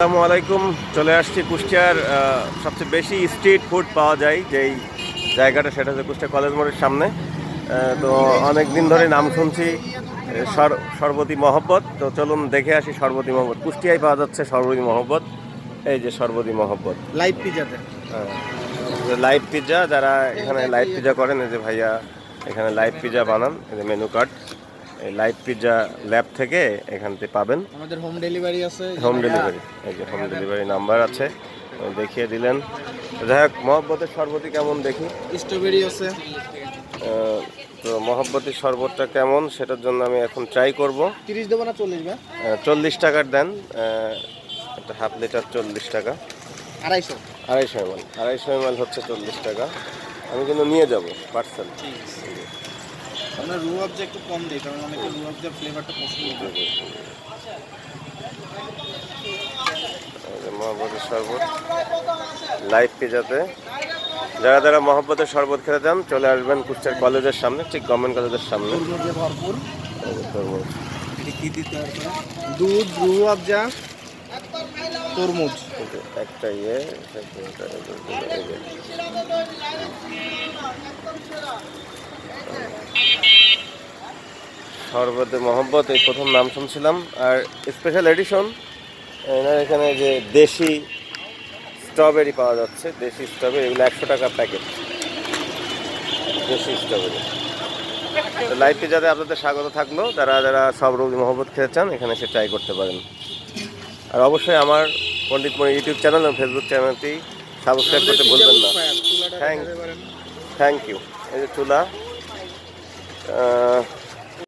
আসসালামু আলাইকুম। চলে আসছি কুষ্টিয়ার সবচেয়ে বেশি স্ট্রিট ফুড পাওয়া যায় যেই জায়গাটা সেটা হচ্ছে কুষ্টিয়া কলেজ মোড়ের সামনে। তো অনেক দিন ধরে নাম শুনছি সর্বতী মহব্বত। তো চলুন দেখে আসি সর্বতী মহব্বত। কুষ্টিয়ায় পাওয়া যাচ্ছে সর্বতী মহব্বত। এই যে সর্বতী মহব্বত। লাইভ পিজাতে লাইভ পিৎজা যারা এখানে লাইভ পিৎজা করেন এই যে ভাইয়া এখানে লাইভ পিৎজা বানান এই যে মেনু কার্ড এই লাইভ পিৎজা ল্যাব থেকে এখান থেকে পাবেন। আমাদের হোম ডেলিভারি আছে। হোম ডেলিভারি এই যে হোম ডেলিভারি নাম্বার আছে। দেখিয়ে দিলেন। যাই হোক মহব্বতের শরবতই কেমন দেখি? স্ট্রবেরি আছে। তো মহব্বতের শরবতটা কেমন সেটার জন্য আমি এখন ট্রাই করব। তিরিশ দেবো না চল্লিশ বা চল্লিশ টাকার দেন। একটা হাফ লিটার চল্লিশ টাকা। আড়াইশো। আড়াইশো এমএল। আড়াইশো এমএল হচ্ছে চল্লিশ টাকা। আমি কিন্তু নিয়ে যাব পার্সেল ঠিক আছে। আমরা রু আবজা একটু কম দিই কারণ অনেকে রু ফ্লেভারটা পছন্দ করে। মহব্বতের শরবত। লাইভ পিজাতে যারা যারা মহব্বতের শরবত খেতে চান চলে আসবেন কুষ্টিয়ার কলেজের সামনে ঠিক গভর্নমেন্ট কলেজের সামনে। ভরপুর। দুধ রু আবজা তরমুজ। একটা ইয়ে একটা এটা, এই প্রথম নাম শুনছিলাম। আর স্পেশাল এডিশন এনার এখানে যে দেশি স্ট্রবেরি পাওয়া যাচ্ছে দেশি স্ট্রবেরি এগুলো একশো টাকা প্যাকেট দেশি স্ট্রবেরি তো লাইভ পিজাতে আপনাদের স্বাগত থাকল যারা যারা সব রোগ মহব্বত খেতে চান এখানে সে ট্রাই করতে পারেন। আর অবশ্যই আমার পণ্ডিত মণি ইউটিউব চ্যানেল এবং ফেসবুক চ্যানেলটি সাবস্ক্রাইব করতে ভুলবেন না। Thank- থ্যাংক ইউ এই যে চুলা